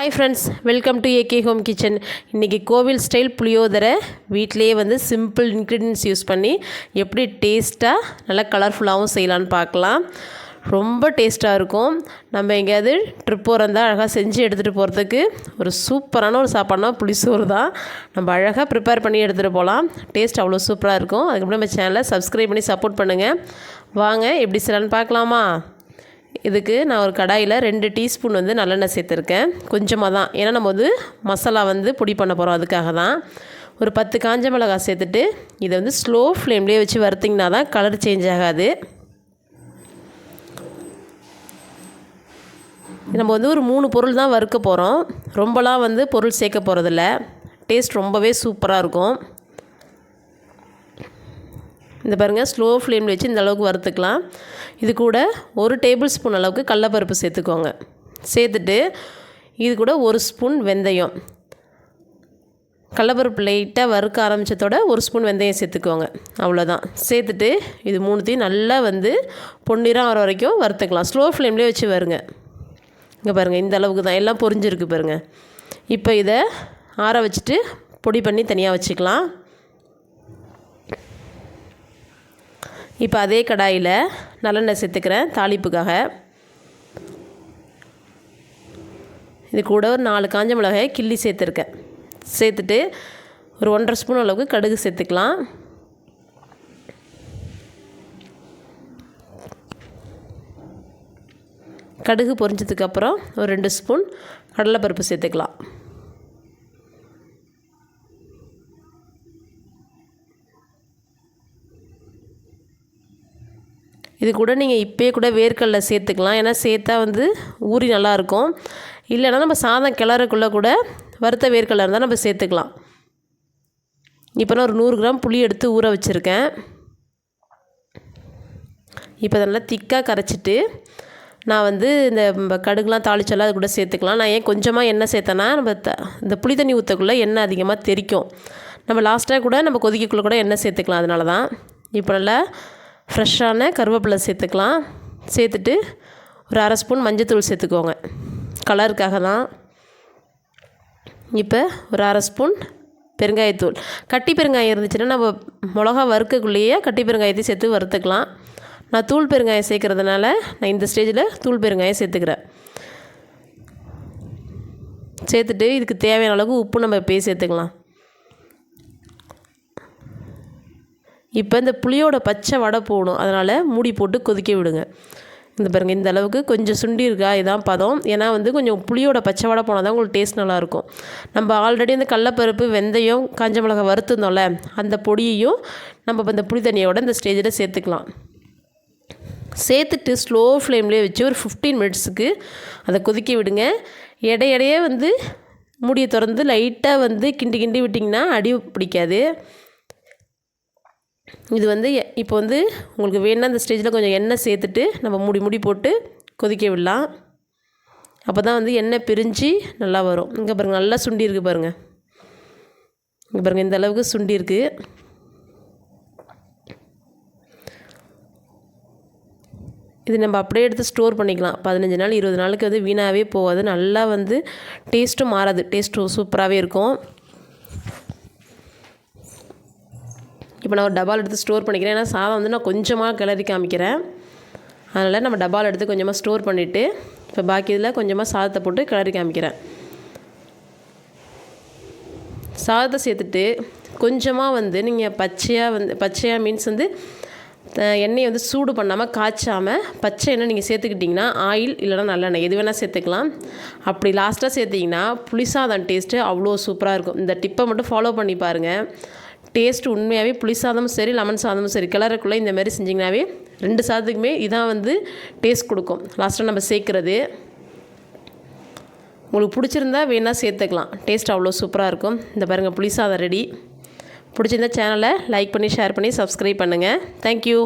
Hi friends welcome to AK home kitchen இன்றைக்கி கோவில் style புளியோதரை வீட்டிலேயே வந்து சிம்பிள் இன்க்ரீடியன்ஸ் யூஸ் பண்ணி எப்படி டேஸ்ட்டாக நல்லா கலர்ஃபுல்லாகவும் செய்யலான்னு பார்க்கலாம். ரொம்ப டேஸ்ட்டாக இருக்கும். நம்ம எங்கேயாவது ட்ரிப் போகிறதா அழகாக செஞ்சு எடுத்துகிட்டு போகிறதுக்கு ஒரு சூப்பரான ஒரு சாப்பாடுனா புளிசோறு தான். நம்ம அழகாக ப்ரிப்பேர் பண்ணி எடுத்துகிட்டு போகலாம். டேஸ்ட் அவ்வளோ சூப்பராக இருக்கும். அதுக்கப்புறம் நம்ம சேனலை சப்ஸ்கிரைப் பண்ணி சப்போர்ட் பண்ணுங்கள் வாங்க எப்படி செய்யலான்னு பார்க்கலாமா? இதுக்கு நான் ஒரு கடாயில் ரெண்டு டீஸ்பூன் வந்து நல்லெண்ணெய் சேர்த்துருக்கேன். கொஞ்சமாக தான் ஏன்னா நம்ம வந்து மசாலா வந்து பொடி பண்ண போகிறோம் அதுக்காக தான் ஒரு பத்து காஞ்ச மிளகாய் சேர்த்துட்டு இதை வந்து ஸ்லோ ஃப்ளேம்லேயே வச்சு வறுத்திங்கன்னா தான் கலர் சேஞ்ச் ஆகாது. நம்ம வந்து ஒரு மூணு பொருள் தான் வறுக்க போகிறோம் ரொம்பலாம் வந்து பொருள் சேர்க்க போகிறதில்ல டேஸ்ட் ரொம்பவே சூப்பராக இருக்கும். இந்த பாருங்கள் ஸ்லோ ஃப்ளேமில் வச்சு இந்த அளவுக்கு வறுத்துக்கலாம். இது கூட ஒரு டேபிள் ஸ்பூன் அளவுக்கு கடலப்பருப்பு சேர்த்துக்கோங்க. சேர்த்துட்டு இது கூட ஒரு ஸ்பூன் வெந்தயம். கடலப்பருப்பு லைட்டாக வறுக்க ஆரம்பித்ததோட ஒரு ஸ்பூன் வெந்தயம் சேர்த்துக்கோங்க. அவ்வளோதான் சேர்த்துட்டு இது மூணுத்தையும் நல்லா வந்து பொன்னிறம் வர வரைக்கும் வறுத்துக்கலாம். ஸ்லோ ஃப்ளேம்லேயே வச்சு வருங்க. இங்கே பாருங்கள் இந்த அளவுக்கு தான். எல்லாம் பொரிஞ்சிருக்கு பாருங்கள் இப்போ இதை ஆற வச்சுட்டு பொடி பண்ணி தனியாக வச்சுக்கலாம். இப்போ அதே கடாயில் நல்லெண்ணெய் சேர்த்துக்கிறேன். தாளிப்புக்காக. இது கூட ஒரு நாலு காஞ்ச மிளகாய் கிள்ளி சேர்த்துருக்கேன். சேர்த்துட்டு ஒரு ஒன்றரை ஸ்பூன் அளவுக்கு கடுகு சேர்த்துக்கலாம். கடுகு பொரிஞ்சதுக்கப்புறம் ஒரு ரெண்டு ஸ்பூன் கடலைப்பருப்பு சேர்த்துக்கலாம். இது கூட நீங்கள் இப்போயே கூட வேர்க்கடல சேர்த்துக்கலாம். ஏன்னா சேர்த்தா வந்து ஊறி நல்லாயிருக்கும். இல்லைன்னா நம்ம சாதம் கிளறக்குள்ளே கூட வறுத்த வேர்க்கடலை இருந்தால் நம்ம சேர்த்துக்கலாம். இப்போ நான் ஒரு நூறு கிராம் புளி எடுத்து ஊற வச்சுருக்கேன். இப்போ நல்லா திக்காக கரைச்சிட்டு நான் வந்து இந்த கடுகுலாம் தாளிச்செல்லாம் அது கூட சேர்த்துக்கலாம். நான் ஏன் கொஞ்சமாக எண்ணெய் சேர்த்தேன்னா நம்ம த இந்த புளி தண்ணி ஊற்றக்குள்ளே எண்ணெய் அதிகமாக தெரிக்கும். நம்ம லாஸ்ட்டாக கூட நம்ம கொதிக்கக்குள்ளே கூட எண்ணெய் சேர்த்துக்கலாம். அதனால தான் இப்போ நல்லா ஃப்ரெஷ்ஷான கருவேப்பிலை சேர்த்துக்கலாம். சேர்த்துட்டு ஒரு அரை ஸ்பூன் மஞ்சத்தூள் சேர்த்துக்கோங்க. கலருக்காக தான். இப்போ ஒரு அரை ஸ்பூன் பெருங்காயத்தூள். கட்டி பெருங்காயம் இருந்துச்சுன்னா நம்ம மிளகா வறுக்கக்குள்ளேயே கட்டி பெருங்காயத்தையும் சேர்த்து வறுத்துக்கலாம். நான் தூள் பெருங்காயம் சேர்க்குறதுனால நான் இந்த ஸ்டேஜில் தூள் பெருங்காயம் சேர்த்துக்கிறேன். சேர்த்துட்டு இதுக்கு தேவையான அளவுக்கு உப்பு நம்ம இப்போயே சேர்த்துக்கலாம். இப்போ இந்த புளியோட பச்சை வடை போகணும். அதனால் மூடி போட்டு கொதிக்க விடுங்க. இந்த பாருங்கள் இந்த அளவுக்கு கொஞ்சம் சுண்டி இருக்கா? இதான் பதம். ஏன்னா வந்து கொஞ்சம் புளியோட பச்சை வடை போனால் தான் உங்களுக்கு டேஸ்ட் நல்லாயிருக்கும். நம்ம ஆல்ரெடி இந்த கடலப்பருப்பு வெந்தயம் காஞ்ச மிளகா வறுத்துருந்தோம்ல அந்த பொடியையும் நம்ம இப்போ இந்த புளி தண்ணியோட இந்த ஸ்டேஜில் சேர்த்துக்கலாம். சேர்த்துட்டு ஸ்லோ ஃப்ளேம்லேயே வச்சு ஒரு ஃபிஃப்டீன் மினிட்ஸுக்கு அதை கொதிக்க விடுங்க. இடையிடையே வந்து மூடியை திறந்து லைட்டாக வந்து கிண்டி கிண்டி விட்டிங்கன்னா அடி பிடிக்காது. இது வந்து இப்போ வந்து உங்களுக்கு வேணுன்னா அந்த ஸ்டேஜில் கொஞ்சம் எண்ணெய் சேர்த்துட்டு நம்ம மூடி மூடி போட்டு கொதிக்க விடலாம். அப்போ தான் வந்து எண்ணெய் பிரிஞ்சு நல்லா வரும். இங்கே பாருங்கள் நல்லா சுண்டி இருக்குது பாருங்கள் இங்கே பாருங்கள் இந்த அளவுக்கு சுண்டி இருக்குது இது நம்ம அப்படியே எடுத்து ஸ்டோர் பண்ணிக்கலாம். பதினஞ்சு நாள் இருபது நாளுக்கு வந்து வீணாகவே போகாது. நல்லா வந்து டேஸ்ட்டும் மாறாது. டேஸ்ட்டும் சூப்பராகவே இருக்கும். இப்போ நான் ஒரு டபால் எடுத்து ஸ்டோர் பண்ணிக்கிறேன். ஏன்னா சாதம் வந்து நான் கொஞ்சமாக கிளறி காமிக்கிறேன். அதனால் நம்ம டபால் எடுத்து கொஞ்சமாக ஸ்டோர் பண்ணிவிட்டு இப்போ பாக்கி இதில் கொஞ்சமாக சாதத்தை போட்டு கிளறி காமிக்கிறேன். சாதத்தை சேர்த்துட்டு கொஞ்சமாக வந்து நீங்கள் பச்சையாக வந்து பச்சையாக மீன்ஸ் வந்து எண்ணெயை வந்து சூடு பண்ணாமல் காய்ச்சாமல் பச்சை எண்ணெய் நீங்கள் சேர்த்துக்கிட்டிங்கன்னா ஆயில் இல்லைனா நல்லெண்ணெய் எது வேணால் சேர்த்துக்கலாம். அப்படி லாஸ்ட்டாக சேர்த்திங்கன்னா புளிசாதம் டேஸ்ட்டு அவ்வளோ சூப்பராக இருக்கும். இந்த டிப்பை மட்டும் ஃபாலோ பண்ணி பாருங்கள் டேஸ்ட் உண்மையாகவே புளி சாதமும் சரி லெமன் சாதமும் சரி கிளறக்குள்ளே இந்த மாதிரி செஞ்சிங்கனாவே ரெண்டு சாதத்துக்குமே இதான் வந்து டேஸ்ட் கொடுக்கும். லாஸ்ட்டாக நம்ம சேர்க்குறது. உங்களுக்கு பிடிச்சிருந்தா வேணால் சேர்த்துக்கலாம். டேஸ்ட் அவ்வளோ சூப்பராக இருக்கும். இந்த பாருங்கள் புளி சாதம் ரெடி பிடிச்சிருந்தா சேனலை லைக் பண்ணி ஷேர் பண்ணி சப்ஸ்கிரைப் பண்ணுங்கள் தேங்க்யூ